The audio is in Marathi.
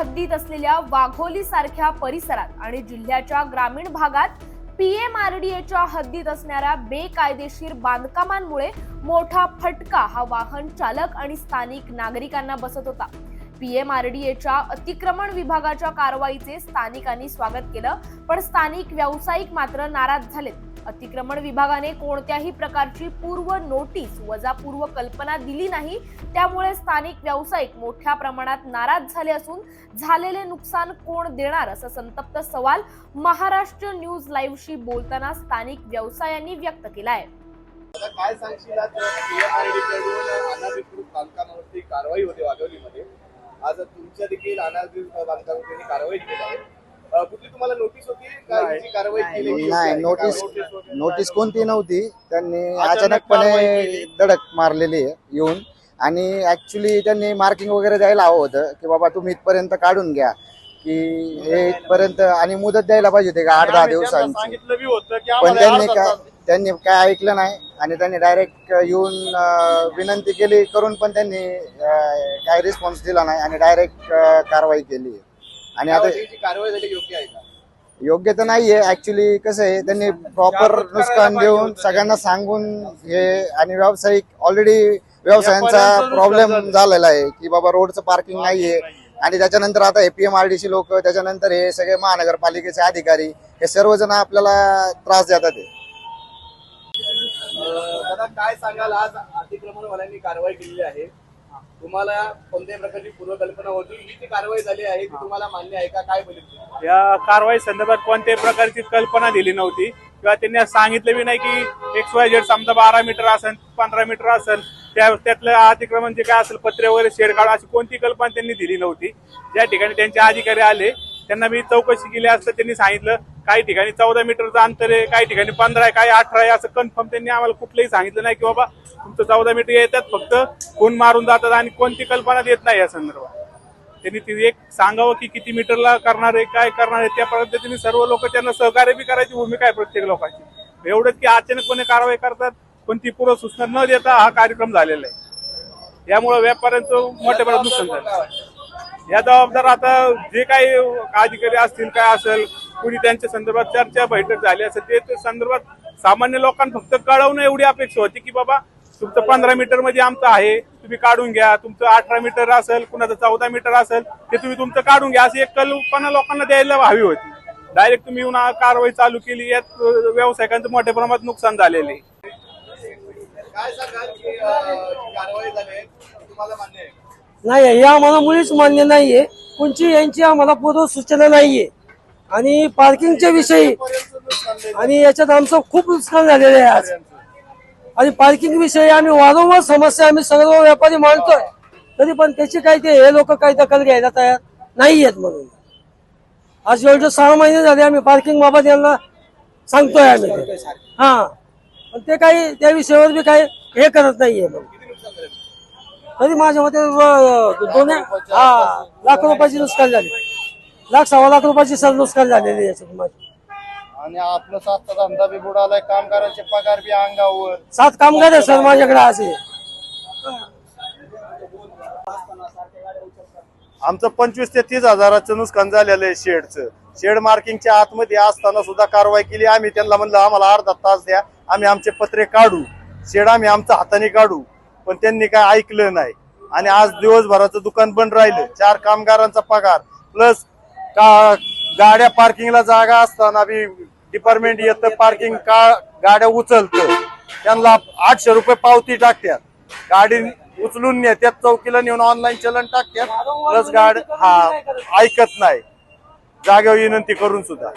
हद्दीत असलेल्या वाघोली सारख्या परिसरात आणि जिल्ह्याच्या ग्रामीण भागात पीएमआरडीएच्या हद्दीत असणाऱ्या बेकायदेशीर बांधकामांमुळे मोठा फटका हा वाहन चालक आणि स्थानिक नागरिकांना बसत होता. पीएमआरडीएच्या अतिक्रमण विभागाच्या कारवाईचे स्थानिकांनी स्वागत केलं पण स्थानिक व्यावसायिक मात्र नाराज झालेत. अतिक्रमण विभागाने कोणत्याही प्रकारची पूर्व नोटीस वजा पूर्व कल्पना दिली नाही. त्यामुळे स्थानिक व्यावसायिक मोठ्या प्रमाणात नाराज झाले असून झालेले नुकसान कोण देणार असा संतप्त सवाल महाराष्ट्र न्यूज लाईव्हशी बोलताना स्थानिक व्यवसायांनी व्यक्त केला आहे काय सांगशील अनाधिकृत कारवाई होते वाघवलीमध्ये आज तुमच्या देखील अनाधिकृत बांधकामावरती कारवाई केली आहे. कुठली तुम्हाला नोटीस होती? का कारवाई केली? नाही. नोटीस? नोटीस कोणती नव्हती. त्यांनी अचानकपणे. धडक मारलेली आहे येऊन. आणि ऍक्च्युली त्यांनी मार्किंग वगैरे द्यायला हवं होतं की बाबा तुम्ही इथपर्यंत काढून घ्या. की हे इथपर्यंत आणि मुदत द्यायला पाहिजे होते का? आठ दहा दिवसांची. पण त्यांनी काय त्यांनी काय ऐकलं नाही. आणि त्यांनी डायरेक्ट येऊन विनंती केली करून पण त्यांनी काय रिस्पॉन्स दिला नाही आणि डायरेक्ट कारवाई केली आणि आता जी कारवाई झाली योग्य आहे का? योग्य तर नाहीये. ऍक्च्युली कसं आहे त्यांनी प्रॉपर नुकसान देऊन सगळ्यांना सांगून हे आणि व्यावसायिक ऑलरेडी व्यवसायांचा प्रॉब्लेम झालेला आहे की बाबा रोडचं पार्किंग नाहीये. आणि त्याच्यानंतर आता हे पीएमआरडीसी लोक त्याच्यानंतर हे सगळे महानगरपालिकेचे अधिकारी हे सर्वजण आपल्याला त्रास देतात. अं, दादा काय सांगाल? आज अतिक्रमणवाल्यांनी कारवाई केलेली आहे. तुम्हाला कोणत्याही प्रकारची पूर्वकल्पना होती? ही जी कारवाई झाली आहे ती तुम्हाला मान्य आहे का? काय बोलत या कारवाई संदर्भात कोणत्याही प्रकारची कल्पना दिली नव्हती. किंवा त्यांनी सांगितलं बी नाही की एक्स वाय झेड समजा बारा मीटर असेल पंधरा मीटर असेल त्या त्यातलं अतिक्रमण जे काय असेल पत्रे वगैरे शेड काढ अशी कोणती कल्पना त्यांनी दिली नव्हती. ज्या ठिकाणी त्यांचे अधिकारी आले त्यांना मी चौकशी केली असता त्यांनी सांगितलं. काही ठिकाणी चौदा मीटरचं अंतर आहे काही ठिकाणी पंधरा आहे काही अठरा आहे असं कन्फर्म त्यांनी आम्हाला कुठलंही सांगितलं नाही की बाबा तुमचं चौदा मीटर येतात फक्त कोण मारून जातात आणि कोणती कल्पना देत नाही या संदर्भात. त्यांनी ती एक सांगावं की किती मीटरला करणार आहे काय करणार आहे त्या पद्धतीने सर्व लोक त्यांना सहकार्य बी करायची भूमिका आहे प्रत्येक लोकांची. एवढंच की अचानकपणे कारवाई करतात कोणती पूर्व सूचना न देता हा कार्यक्रम झालेला आहे. यामुळे व्यापाऱ्यांचं मोठ्या प्रमाणात नुकसान झालं. या जबाबदार आता जे काही अधिकारी असतील काय असेल कुणी त्यांच्या संदर्भात चर्चा बैठक झाली असेल ते संदर्भात सामान्य लोकांना फक्त कळवणं एवढी अपेक्षा होती की बाबा तुमचं पंधरा मीटरमध्ये आमचं आहे तुम्ही काढून घ्या तुमचं अठरा मीटर असेल कुणाचं चौदा मीटर असेल ते तुम्ही तुमचं काढून घ्या अशी एक कल्पना लोकांना द्यायला हवी होती. डायरेक्ट तुम्ही येऊन कारवाई चालू केली यात व्यावसायिकांचं मोठ्या प्रमाणात नुकसान झालेले. काय सांगाल की कारवाई झाली आहे? तुम्हाला मान्य आहे. नाही हे आम्हाला मुळीच मान्य नाहीये. कोणची यांची आम्हाला पूर्व सूचना नाहीये. आणि पार्किंगच्या विषयी आणि याच्यात आमचं खूप नुकसान झालेलं आहे आज. आणि पार्किंग विषयी आम्ही वारंवार समस्या आम्ही सर्व व्यापारी मांडतोय. तरी पण त्याची काही ते हे लोक काही दखल घ्यायला तयार नाही आहेत म्हणून. आज एवढे सहा महिने झाले आम्ही पार्किंग बाबत यांना सांगतोय आम्ही. हा. पण ते काही त्या विषयावर बी काही हे करत नाहीये म्हणून. तरी माझ्या मते अं, दोन हा लाख रुपयाची नुकसान झाली. लाख सव्वा लाख रुपयाची सर नुकसान झालेली आहे याच्यात माझी. आणि आपलं सातचा धंदा बी बुडालाय कामगारांचे पगार बी अंगावर. सात कामगार आहे सर माझ्याकडे असे. आमचं पंचवीस ते तीस हजाराचं नुकसान झालेलं आहे शेडचं. शेड मार्किंगच्या आतमध्ये असताना सुद्धा कारवाई केली. आम्ही त्यांना म्हणलं आम्हाला अर्धा तास द्या. आम्ही आमचे पत्रे काढू. शेड आम्ही आमच्या हाताने काढू. पण त्यांनी काय ऐकलं नाही. आणि आज दिवसभराचं दुकान बंद राहिलं. चार कामगारांचा पगार. प्लस का गाड्या पार्किंगला जागा असताना बी डिपार्टमेंट येतं पार्किंग का गाड्या उचलतं. त्यांना आठशे रुपये पावती टाकतात. गाडी उचलून नेत्यात चौकीला नेऊन ऑनलाईन चलन टाकतात. प्लस गाड हा ऐकत नाही. जागेवर विनंती करून सुद्धा.